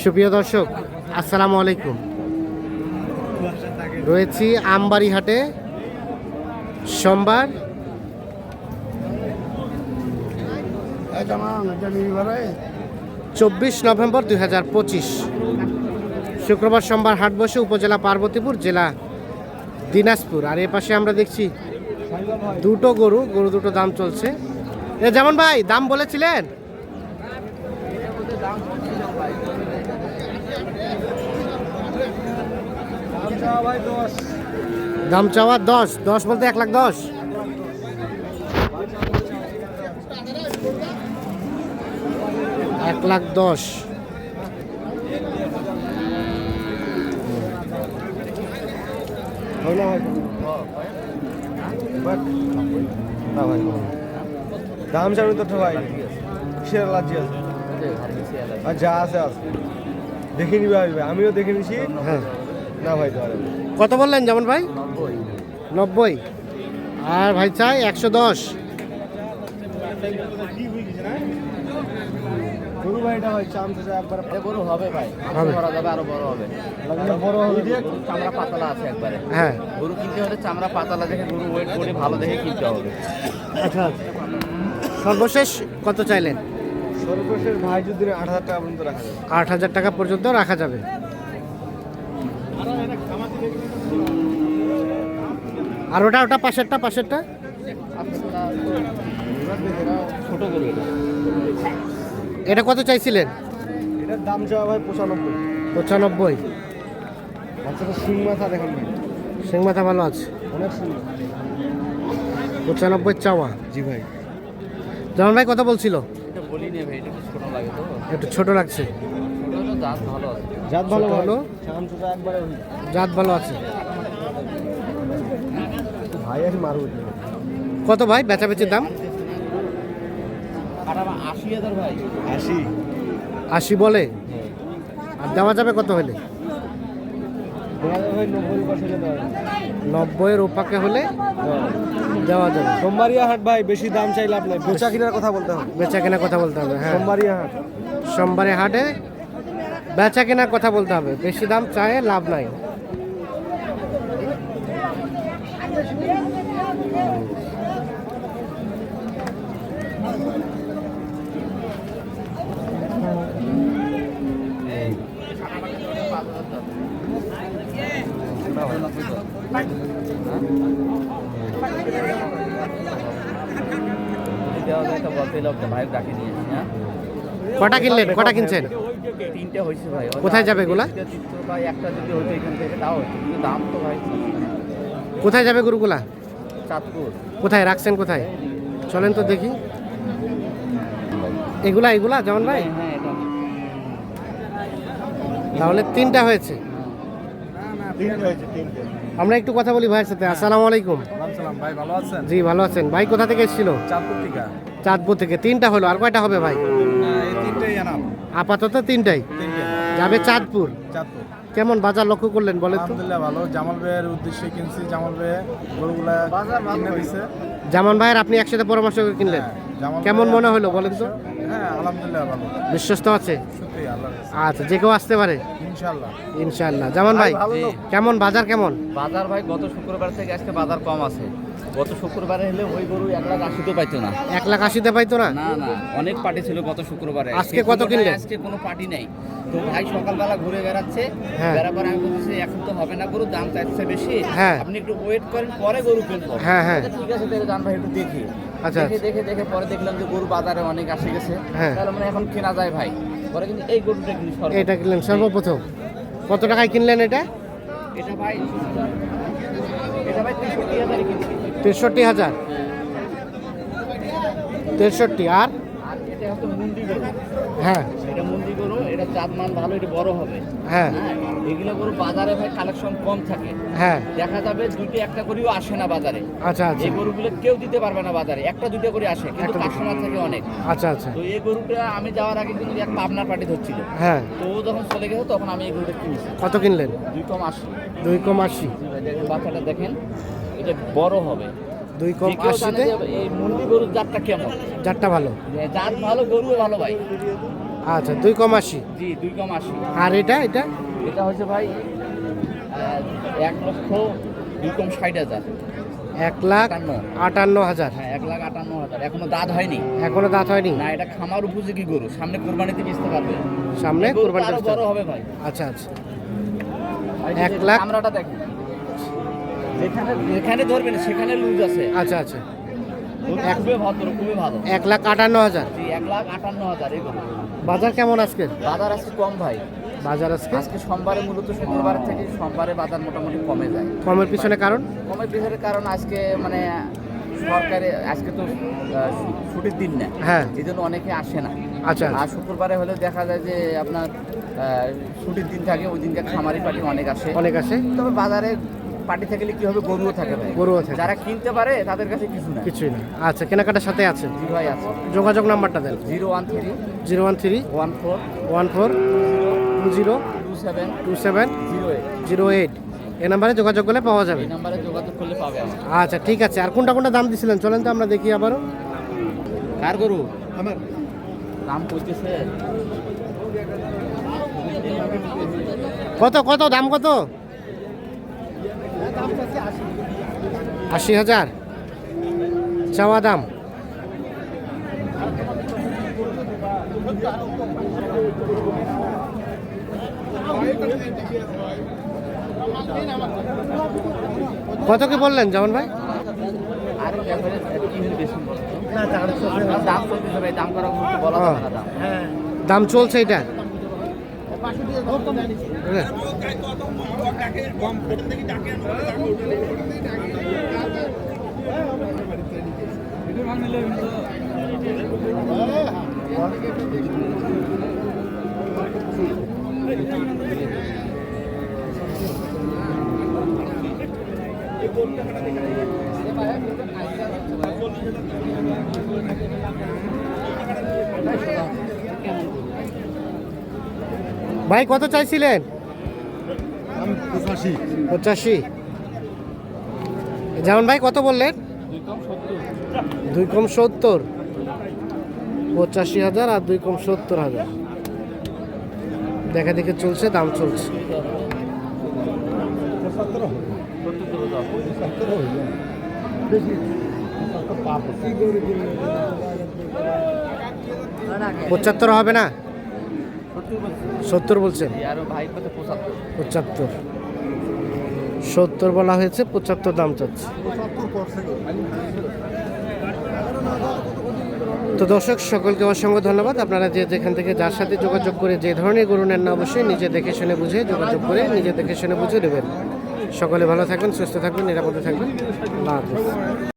সুপ্রিয় দর্শক, আসসালামু আলাইকুম। রয়েছি আমবাড়ি হাটে সোমবার। চব্বিশ নভেম্বর দুই হাজার পঁচিশ। শুক্রবার সোমবার হাট বসে উপজেলা পার্বতীপুর জেলা দিনাজপুর। আর এ পাশে আমরা দেখছি দুটো গরু গরু দুটো দাম চলছে। এ যেমন ভাই, দাম বলেছিলেন? দাম চাওয়া দশ দশ বলতে এক লাখ দশ। এক লাখ দশ। দাম জানি তো ভাই কিসের অ্যালার্জি আছে? যা আছে আছে। দেখে নিবে আসবে। আমিও দেখে নিছি। হ্যাঁ। না ভাই কত বললেন যেমন ভাই? নব্বই। আর ভাই চাই একশো দশ। গরু ভাইটা একবার হবে ভাই করা যাবে আরও বড় হবে। বড় হবে। চামড়া পাতলা আছে একবারে। হ্যাঁ। গরু কিনতে হলে চামড়া পাতলা দেখে গরু ওয়েট করে ভালো দেখে কিনতে হবে। আচ্ছা। সর্বশেষ কত চাইলেন? সর্বশেষ ভাই যদি আট হাজার টাকা পর্যন্ত রাখা যাবে। আট হাজার টাকা পর্যন্ত রাখা যাবে। আর ওটা ওটা পাশেরটা পাশেরটা? এটা এটা কত চাইছিলেন? এটার দাম চাওয়া ভাই পঁচানব্বই। পঁচানব্বই। বাচ্চাটা শিং মাথা দেখেন ভাই। সিং মাথা ভালো আছে। অনেক সুন্দর পঁচানব্বই চাওয়া। জি ভাই। যেমন ভাই কথা বলছিল? এটা বলি নে ভাই এটা একটু ছোট লাগে তো। একটু ছোট লাগছে। ভালো আছে। জাত ভালো ভালো। জাত ভালো আছে। কত ভাই? বেচাবেচির দাম? আর আমার আশি হাজার ভাই। আশি। আশি বলে? আর দেওয়া যাবে কত হলে? নব্বইয়ের ওপাকে হলে দেওয়া যাবে। সোমবারিয়া হাট ভাই বেশি দাম চাই লাভ নাই। বেচা কেনার কথা বলতে হবে। বেচা কেনার কথা বলতে হবে হ্যাঁ। সোমবারিয়া হাট। সোমবারে হাটে বেচা কেনার কথা বলতে হবে। বেশি দাম চায় লাভ নাই এটা হলো একটা বলতে লোক ভাই ডাকে নিয়েছি হ্যাঁ কটা কিনলেন? কটা কিনছেন? তিনটে হয়েছে ভাই। কোথায় যাবে এগুলা? তিনটে, তিনটে ভাই একটা যদি হতো এখান থেকে তাও কিন্তু দাম তো ভাই কোথায় যাবে গরুগুলা? চাঁদপুর। কোথায়? রাখছেন কোথায়? চলেন তো দেখি। এগুলা এগুলা যেমন ভাই? হ্যাঁ তাহলে তিনটা হয়েছে। আমরা একটু কথা বলি ভাইয়ের সাথে। আসসালামু আলাইকুম। ভাই ভালো আছেন? জি ভালো আছেন। ভাই কোথা থেকে এসেছিল? চাঁদপুর থেকে। চাঁদপুর থেকে। তিনটা হলো। আর কয়টা হবে ভাই? আপাতত তিনটাই। যাবে চাঁদপুর। চাঁদপুর। কেমন বাজার লক্ষ্য করলেন বলেন তো? আলহামদুলিল্লাহ ভালো। জামাল ভাইয়ের উদ্দেশ্যে কিনছি। জামাল ভাই গরুগুলা কিনে দিছে। জামান ভাইয়ের আপনি একসাথে পরামর্শ করে কিনলেন? জামাল কেমন মনে হলো বলেন তো? হ্যাঁ আলহামদুলিল্লাহ ভালো। বিশ্বস্ত আছে? সত্যি আল্লাহ আচ্ছা যে কেউ আসতে পারে? ইনশাআল্লাহ। ইনশাআল্লাহ। জামান ভাই কেমন বাজার কেমন? বাজার ভাই গত শুক্রবার থেকে আজকে বাজার কম আছে। গত শুক্রবারে হলে ওই গরু এক লাখ আশিতে পাইতো না। এক লাখ আশিতে পাইতো না? না না অনেক পার্টি ছিল গত শুক্রবারে। আজকে কত কিনলেন? আজকে কোনো পার্টি নাই। তো ভাই সকালবেলা ঘুরে বেড়াচ্ছে। হ্যাঁ। বেড়াবার আমি বলতেছি এখন তো হবে না গরু দাম চাইছে বেশি। হ্যাঁ। আপনি একটু ওয়েট করেন পরে গরু কিনবো। হ্যাঁ, হ্যাঁ। আচ্ছা, ঠিক আছে তাহলে দাম ভাই একটু দেখি। আচ্ছা, দেখে দেখে দেখে পরে দেখলাম যে গরু বাজারে অনেক আসে গেছে। হ্যাঁ। তাহলে মানে এখন কেনা যায় ভাই। পরে কিন্তু এই গরুটা কিনি। এটা কিনলেন সর্বপ্রথম। কত টাকায় কিনলেন এটা? এটা ভাই এটা ভাই তেষট্টি হাজারে তেষট্টি আর? এটা হচ্ছে মুন্ডি গরু। হ্যাঁ। এটা মুন্ডি গরু এটা জাত মান ভালো এটা বড় হবে। হ্যাঁ। হ্যাঁ এগুলো গরু বাজারে ভাই কালেকশন কম থাকে। হ্যাঁ। দেখা যাবে দুইটা একটা করেও আসে না বাজারে। আচ্ছা আচ্ছা। এই গরুগুলো কেউ দিতে পারবে না বাজারে। একটা দুটো করে আসে কিন্তু একটা দুটো। কাস্টমার থাকে অনেক। আচ্ছা আচ্ছা। তো এই গরুটা আমি যাওয়ার আগে কিন্তু এক পাবনার পার্টি ধরছিল। হ্যাঁ। তো ও যখন চলে গেছে তখন আমি এই গরুটা কিনেছি। কত কিনলেন? দুই কম আসি দুই কম আশি। বাচ্চাটা দেখেন এটা বড় হবে। দুই কম আশিতে এই মুন্ডি গরুর জাতটা কেমন? চারটা ভালো? জাত ভালো গরুও ভালো ভাই। আচ্ছা দুই কম আশি? জি দুই কম আশি। আর এটা এটা? এটা হচ্ছে ভাই এক লক্ষ দুই কম ষাট হাজার। এক লাখ আটান্ন। হাজার। হ্যাঁ এক লাখ আটান্ন হাজার। এখনও দাঁত হয়নি। এখনও দাঁত হয়নি? না এটা খামার উপযোগী গরু। সামনে কোরবানিতে বেচতে পারবে। সামনে এই গরুটা কোরবানি আরও বড় হবে ভাই। আচ্ছা আচ্ছা। এক লাখ? চামড়াটা দেখেন। যেখানে যেখানে ধরবেন সেখানে লুজ আছে। আচ্ছা আচ্ছা। খুবই ভালো এক লাখ আটান্ন হাজার। জি এক লাখ আটান্ন হাজার বাজার কেমন আজকে? বাজার আজকে কম ভাই। বাজার আজকে? আজকে সোমবারে মূলত শুক্রবার থেকে সোমবারে বাজার মোটামুটি কমে যায়। কমের পিছনে কারণ? কমের পিছনে কারণ আজকে মানে সরকারে আজকে তো ছুটির দিন না। হ্যাঁ। এই জন্য অনেকে আসে না। আচ্ছা। আর শুক্রবারে হলে দেখা যায় যে আপনার ছুটির দিন থাকে ওই দিনকে খামারি পার্টি অনেক আসে। অনেক আসে। তবে বাজারে পার্টি থাকলে কি হবে গরুও থাকে ভাই? গরুও থাকে। যারা কিনতে পারে তাদের কাছে কিছু না কিছুই না। আচ্ছা কেনাকাটার সাথে আছে? জি ভাই আছে। যোগাযোগ নাম্বারটা দেন। Zero one three zero one three one four one four two zero two seven two seven zero eight. Zero eight. এ নাম্বারে যোগাযোগ করলে পাওয়া যাবে? এই নাম্বারে যোগাযোগ করলে পাবে আচ্ছা ঠিক আছে। আর কোনটা কোনটা দাম দিছিলেন? চলেন তো আমরা দেখি আবারও। কার গরু? আমার। দাম করতেছে কত কত দাম কত? আশি হাজার। চাওয়া দাম? কত কি বললেন যেমন ভাই? বলতো? দাম চলছে এটা? হ্যাঁ। ভাই কত চাইছিলেন? পঁচাশি। যেমন ভাই কত বললেন? দুই কম সত্তর। পঁচাশি হাজার আর দুই কম সত্তর হাজার। দেখা দেখে চলছে দাম চলছে। পঁচাত্তর হবে না? সত্তর বলছেন পঁচাত্তর। সত্তর বলা হয়েছে, পঁচাত্তর দাম চাচ্ছে। তো দর্শক, সকলকে অসংখ্য ধন্যবাদ। আপনারা যে যেখান থেকে যার সাথে যোগাযোগ করে যে ধরনের গরু নেন না অবশ্যই নিজে দেখে শুনে বুঝে যোগাযোগ করে নিজে দেখে শুনে বুঝে দেবেন। সকলে ভালো থাকবেন সুস্থ থাকবেন নিরাপদে থাকবেন আল্লাহ হাফেজ।